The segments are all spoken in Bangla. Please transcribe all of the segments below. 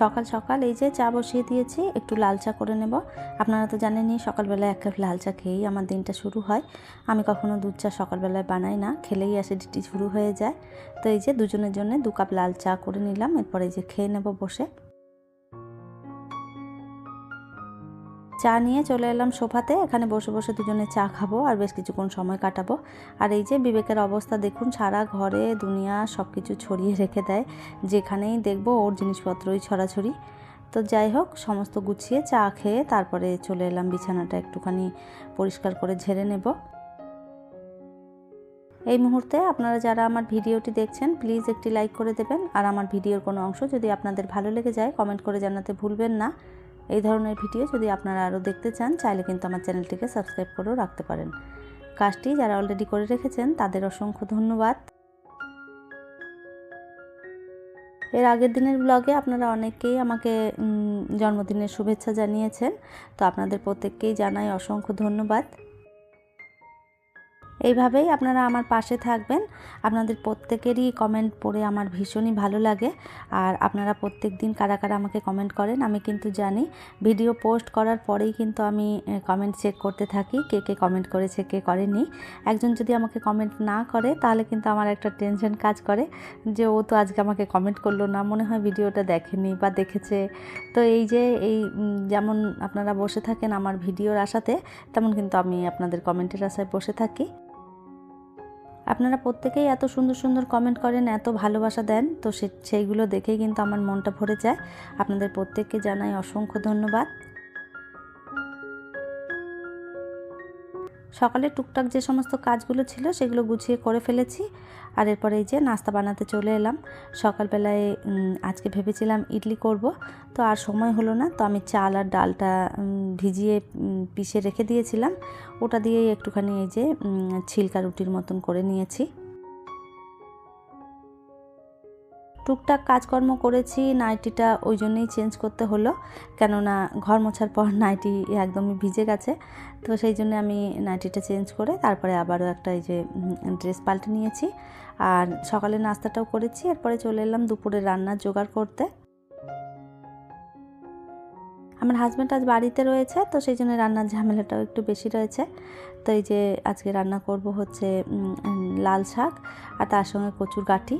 সকাল সকাল এই যে চা বসিয়ে দিয়েছি, একটু লাল চা করে নেব। আপনারা তো জানেনই সকালবেলায় এক কাপ লাল চা খেয়েই আমার দিনটা শুরু হয়। আমি কখনো দুধ চা সকালবেলায় বানাই না, খেলেই অ্যাসিডিটি শুরু হয়ে যায়। তো এই যে দুজনের জন্য দু কাপ লাল চা করে নিলাম, এরপরে এই যে খেয়ে নেব বসে। চা নিয়ে চলে এলাম সোফাতে। এখানে বসে বসে দুজনে চা খাব আর বেশ কিছুক্ষণ সময় কাটাবো। আর এই যে বিবেকের অবস্থা দেখুন, সারা ঘরে দুনিয়া সব কিছু ছড়িয়ে রেখে দেয়। যেখানেই দেখব ওর জিনিসপত্রই ছড়াছড়ি। তো যাই হোক, সমস্ত গুছিয়ে চা খেয়ে তারপরে চলে এলাম, বিছানাটা একটুখানি পরিষ্কার করে ঝেড়ে নেব। এই মুহূর্তে আপনারা যারা আমার ভিডিওটি দেখছেন, প্লিজ একটি লাইক করে দেবেন। আর আমার ভিডিওর কোনো অংশ যদি আপনাদের ভালো লেগে যায়, কমেন্ট করে জানাতে ভুলবেন না। এই ধরনের ভিডিও যদি আপনারা আরও দেখতে চান, চাইলে কিন্তু আমার চ্যানেলটিকে সাবস্ক্রাইব করেও রাখতে পারেন। কাজটি যারা অলরেডি করে রেখেছেন, তাদের অসংখ্য ধন্যবাদ। এর আগের দিনের ব্লগে আপনারা অনেকেই আমাকে জন্মদিনের শুভেচ্ছা জানিয়েছেন। তো আপনাদের প্রত্যেককেই জানাই অসংখ্য ধন্যবাদ। এইভাবেই আপনারা আমার পাশে থাকবেন। আপনাদের প্রত্যেকেরই কমেন্ট পড়ে আমার ভীষণই ভালো লাগে। আর আপনারা প্রত্যেক দিন কারা কারা আমাকে কমেন্ট করেন, আমি কিন্তু জানি। ভিডিও পোস্ট করার পরেই কিন্তু আমি কমেন্ট চেক করতে থাকি, কে কে কমেন্ট করেছে, কে করেনি। একজন যদি আমাকে কমেন্ট না করে, তাহলে কিন্তু আমার একটা টেনশন কাজ করে যে, ও তো আজকে আমাকে কমেন্ট করল না, মনে হয় ভিডিওটা দেখেনি বা দেখেছে। তো এই যে, এই যেমন আপনারা বসে থাকেন আমার ভিডিওর আশাতে, তেমন কিন্তু আমি আপনাদের কমেন্টের আশায় বসে থাকি। আপনারা প্রত্যেকেই এত সুন্দর সুন্দর কমেন্ট করেন, এত ভালোবাসা দেন, তো সেইগুলো দেখেই কিন্তু আমার মনটা ভরে যায়। আপনাদের প্রত্যেককে জানাই অসংখ্য ধন্যবাদ। সকালে টুকটাক যে সমস্ত কাজগুলো ছিল সেগুলো গুছিয়ে করে ফেলেছি। আর এরপরে এই যে নাস্তা বানাতে চলে এলাম। সকালবেলায় আজকে ভেবেছিলাম ইডলি করব, তো আর সময় হলো না, তো আমি চাল আর ডালটা ভিজিয়ে পিষে রেখে দিয়েছিলাম। ওটা দিয়েই একটুখানি এই যে ছিলকা রুটির মতন করে নিয়েছি। টুকটাক কাজকর্ম করেছি, নাইটিটা ওই জন্যই চেঞ্জ করতে হলো। কেননা ঘর মোছার পর নাইটি একদমই ভিজে গেছে। তো সেই জন্য আমি নাইটিটা চেঞ্জ করে তারপরে আবারও একটা এই যে ড্রেস পাল্টে নিয়েছি। আর সকালে নাস্তাটাও করেছি, এরপরে চলে এলাম দুপুরে রান্নার জোগাড় করতে। আমার হাজব্যান্ড আজ বাড়িতে রয়েছে, তো সেই জন্য রান্নার ঝামেলাটাও একটু বেশি রয়েছে। তো এই যে আজকে রান্না করব হচ্ছে লাল শাক আর তার সঙ্গে কচুর গাঠি।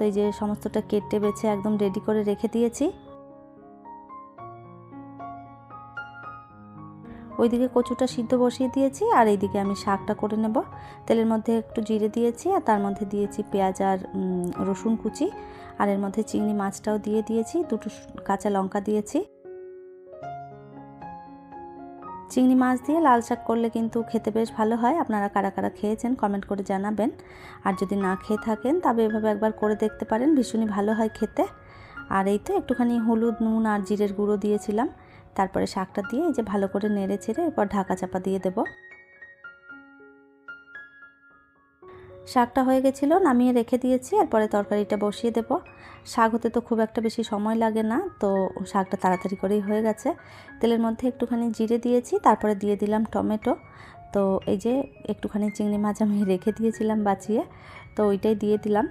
তো এই যে সমস্তটা কেটে বেছে একদম রেডি করে রেখে দিয়েছি। ওইদিকে কচুটা সিদ্ধ বসিয়ে দিয়েছি আর এইদিকে আমি শাকটা করে নেব। তেলের মধ্যে একটু জিরে দিয়েছি আর তার মধ্যে দিয়েছি পেঁয়াজ আর রসুন কুচি। আর এর মধ্যে চিংড়ি মাছটাও দিয়ে দিয়েছি, দুটো কাঁচা লঙ্কা দিয়েছি। চিংড়ি মাছ দিয়ে লাল শাক করলে কিন্তু খেতে বেশ ভালো হয়। আপনারা কারা কারা খেয়েছেন কমেন্ট করে জানাবেন। আর যদি না খেয়ে থাকেন, তবে এভাবে একবার করে দেখতে পারেন, ভীষণই ভালো হয় খেতে। আর এই তো একটুখানি হলুদ, নুন আর জিরের গুঁড়ো দিয়েছিলাম। তারপরে শাকটা দিয়ে এই যে ভালো করে নেড়ে ছেড়ে এরপর ঢাকা চাপা দিয়ে দেব। শাকটা হয়ে গেছিল, নামিয়ে রেখে দিয়েছি, এরপরে তরকারিটা বসিয়ে দেব। শাক হতে তো খুব একটা বেশি সময় লাগে না, তো শাকটা তাড়াতাড়ি করেই হয়ে গেছে। তেলের মধ্যে একটুখানি জিরে দিয়েছি, তারপরে দিয়ে দিলাম টমেটো। তো এই যে একটুখানি চিংড়ি মাছ আমি রেখে দিয়েছিলাম বাঁচিয়ে, তো ওইটাই দিয়ে দিলাম।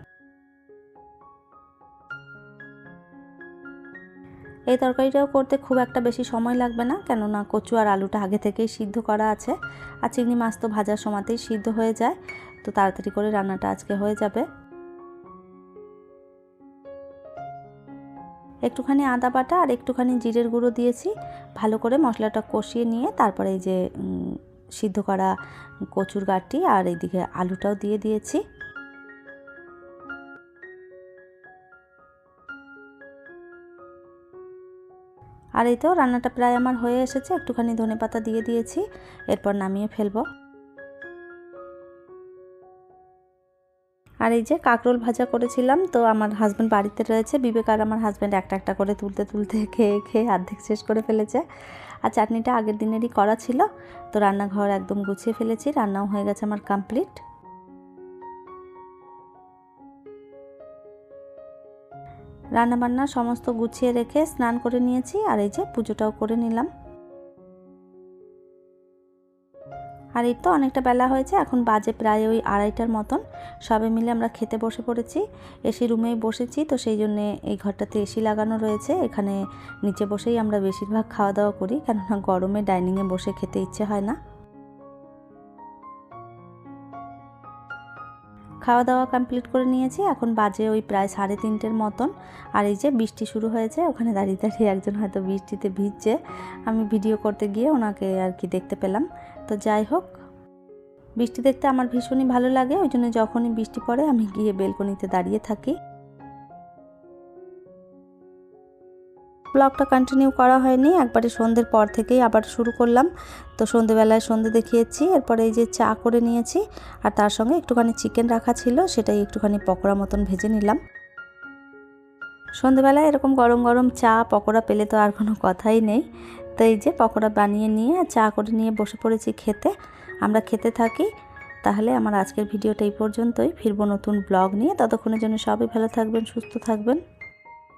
এই তরকারিটাও করতে খুব একটা বেশি সময় লাগবে না, কেননা কচু আর আলুটা আগে থেকেই সিদ্ধ করা আছে। আর চিংড়ি মাছ তো ভাজার সময়তেই সিদ্ধ হয়ে যায়। তো তাড়াতাড়ি করে রান্নাটা আজকে হয়ে যাবে। একটুখানি আদা বাটা আর একটুখানি জিরের গুঁড়ো দিয়েছি। ভালো করে মশলাটা কষিয়ে নিয়ে তারপরে এই যে সিদ্ধ করা কচুর গাঠটি আর এইদিকে আলুটাও দিয়ে দিয়েছি। আর এই তো রান্নাটা প্রায় আমার হয়ে এসেছে। একটুখানি ধনে পাতা দিয়ে দিয়েছি। এরপর নামিয়ে ফেলব। আর এই যে কাঁকরোল ভাজা করেছিলাম, তো আমার হাজব্যান্ড বাড়িতে রয়েছে। বিবেক আর আমার হাজব্যান্ড একটা একটা করে তুলতে তুলতে খেয়ে খেয়ে অর্ধেক শেষ করে ফেলেছে। আর চাটনিটা আগের দিনেরই করা ছিল, তো রান্নাঘর একদম গুছিয়ে ফেলেছি, রান্নাও হয়ে গেছে আমার কমপ্লিট রান্নাবান্না সমস্ত গুছিয়ে রেখে স্নান করে নিয়েছি, আর এই যে পুজোটাও করে নিলাম। আর এই তো অনেকটা বেলা হয়েছে, এখন বাজে প্রায় ওই আড়াইটার মতন। সবাই মিলে আমরা খেতে বসে পড়েছি এসি রুমেই বসেছি, তো সেই জন্যে এই ঘরটাতে এসি লাগানো রয়েছে। এখানে নিচে বসেই আমরা বেশিরভাগ খাওয়া দাওয়া করি, কেননা গরমে ডাইনিংয়ে বসে খেতে ইচ্ছে হয় না। খাওয়া দাওয়া কমপ্লিট করে নিয়েছি, এখন বাজে ওই প্রায় সাড়ে তিনটের মতন। আর এই যে বৃষ্টি শুরু হয়েছে, ওখানে দাঁড়িয়ে দাঁড়িয়ে একজন হয়তো বৃষ্টিতে ভিজছে। আমি ভিডিও করতে গিয়ে ওনাকে আর কি দেখতে পেলাম। তো যাই হোক। বৃষ্টি দেখতে আমার ভীষণই ভালো লাগে, ওই জন্য যখনই বৃষ্টি পড়ে আমি গিয়ে বেলকনিতে দাঁড়িয়ে থাকি। ব্লগটা কন্টিনিউ করা হয়নি, একবারে সন্ধ্যের পর থেকেই আবার শুরু করলাম। তো সন্ধেবেলায় সন্ধে দেখিয়েছি, এরপরে এই যে চা করে নিয়েছি, আর তার সঙ্গে একটুখানি চিকেন রাখা ছিল, সেটাই একটুখানি পকোড়া মতন ভেজে নিলাম। সন্ধেবেলায় এরকম গরম গরম চা, পকোড়া পেলে তো আর কোনো কথাই নেই। তো এই যে পকোড়া বানিয়ে নিয়ে চা করে নিয়ে বসে পড়েছি খেতে। আমরা খেতে থাকি। তাহলে আমার আজকের ভিডিওটা এই পর্যন্তই। ফিরবো নতুন ব্লগ নিয়ে। ততক্ষণের জন্য সবই ভালো থাকবেন, সুস্থ থাকবেন।